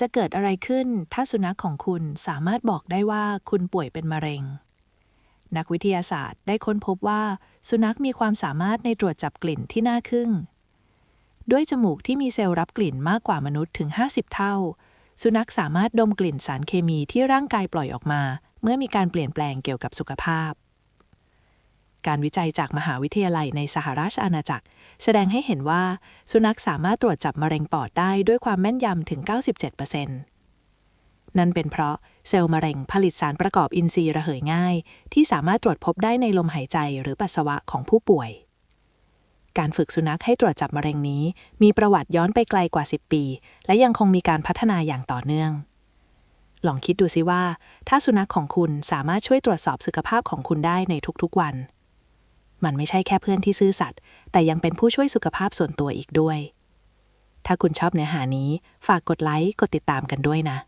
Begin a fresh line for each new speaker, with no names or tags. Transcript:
จะเกิดอะไรขึ้นถ้าสุนัขของคุณสามารถบอกได้ว่าคุณป่วยเป็นมะเร็ง นักวิทยาศาสตร์ได้ค้นพบว่า สุนัขมีความสามารถในตรวจจับกลิ่นที่น่าทึ่ง ด้วยจมูกที่มีเซลล์รับกลิ่นมากกว่ามนุษย์ถึง 50 เท่า สุนัขสามารถดมกลิ่นสารเคมีที่ร่างกายปล่อยออกมา เมื่อมีการเปลี่ยนแปลงเกี่ยวกับสุขภาพ การวิจัยจากมหาวิทยาลัยในสหราชอาณาจักร แสดงให้เห็นว่า สุนัขสามารถตรวจจับมะเร็งปอดได้ด้วยความแม่นยำถึง 97%นั่นเป็นเพราะเซลล์มะเร็งผลิตสารประกอบอินทรีย์ระเหยง่าย ที่สามารถตรวจพบได้ในลมหายใจหรือปัสสาวะของผู้ป่วย การฝึกสุนัขให้ตรวจจับมะเร็งนี้ มีประวัติย้อนไปไกลกว่า 10 ปี และยังคงมีการพัฒนาอย่างต่อเนื่อง ลองคิดดูสิว่า ถ้าสุนัขของคุณสามารถช่วยตรวจสอบสุขภาพของคุณได้ในทุกๆวัน มันไม่ใช่แค่เพื่อนที่ซื่อสัตย์แต่ยังเป็นผู้ช่วยสุขภาพส่วนตัวอีกด้วย ถ้าคุณชอบเนื้อหานี้ฝากกดไลค์กดติดตามกันด้วยนะ